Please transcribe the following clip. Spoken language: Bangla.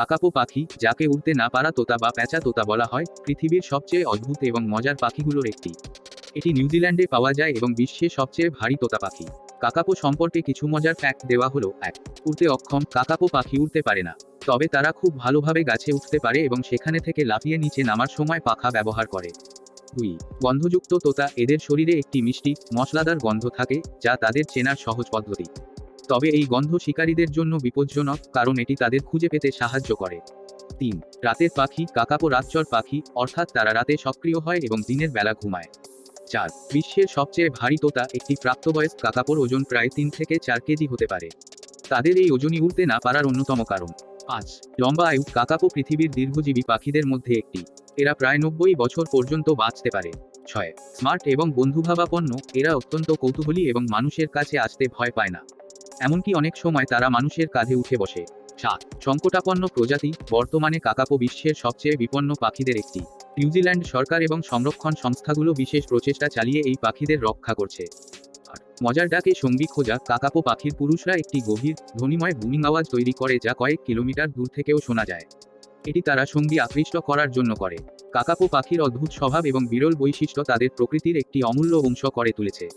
কাকাপো পাখি, যাকে উড়তে না পারা তোতা বা প্যাঁচা তোতা বলা হয়, পৃথিবীর সবচেয়ে অদ্ভুত এবং মজার পাখিগুলোর একটি। এটি নিউজিল্যান্ডে পাওয়া যায় এবং বিশ্বের সবচেয়ে ভারী তোতা পাখি। কাকাপো সম্পর্কে কিছু মজার ফ্যাক্ট দেওয়া হলো, এক, উড়তে অক্ষম, কাকাপো পাখি উড়তে পারে না। তবে তারা খুব ভালোভাবে গাছে উঠতে পারে এবং সেখানে থেকে লাফিয়ে নিচে নামার সময় পাখা ব্যবহার করে। দুই, গন্ধযুক্ত তোতা, এদের শরীরে একটি মিষ্টি, মশলাদার গন্ধ থাকে, যা তাদের চেনার সহজ পদ্ধতি। তবে এই গন্ধ শিকারীদের জন্য বিপজ্জনক, কারণ এটি তাদের খুঁজে পেতে সাহায্য করে। তিন রাতের পাখি, কাকাপো রাতচর পাখি, অর্থাৎ তারা রাতে সক্রিয় হয় এবং দিনের বেলা ঘুমায়। চার, বিশ্বের সবচেয়ে ভারী তোতা, একটি প্রাপ্তবয়স্ক কাকাপোর ওজন প্রায় তিন থেকে চার কেজি হতে পারে। তাদের এই ওজনই উঠতে না পারার অন্যতম কারণ। পাঁচ, লম্বা আয়ু, কাকাপো পৃথিবীর দীর্ঘজীবী পাখিদের মধ্যে একটি। এরা প্রায় নব্বই বছর পর্যন্ত বাঁচতে পারে। ছয়, স্মার্ট এবং বন্ধুভাবাপন্ন, এরা অত্যন্ত কৌতূহলী এবং মানুষের কাছে আসতে ভয় পায় না। এমনকি অনেক সময় তারা মানুষের কাঁধে উঠে বসে। সাত, সংকটাপন্ন প্রজাতি, বর্তমানে কাকাপো বিশ্বের সবচেয়ে বিপন্ন পাখিদের একটি। নিউজিল্যান্ড সরকার এবং সংরক্ষণ সংস্থাগুলো বিশেষ প্রচেষ্টা চালিয়ে এই পাখিদের রক্ষা করছে। মজার ডাকে সঙ্গী খোঁজা, কাকাপো পাখির পুরুষরা একটি গভীর, ধ্বনিময় বুমিং আওয়াজ তৈরি করে যা কয়েক কিলোমিটার দূর থেকেও শোনা যায়। এটি তারা সঙ্গী আকৃষ্ট করার জন্য করে। কাকাপো পাখির অদ্ভুত স্বভাব এবং বিরল বৈশিষ্ট্য তাদের প্রকৃতির একটি অমূল্য অংশ করে তুলেছে।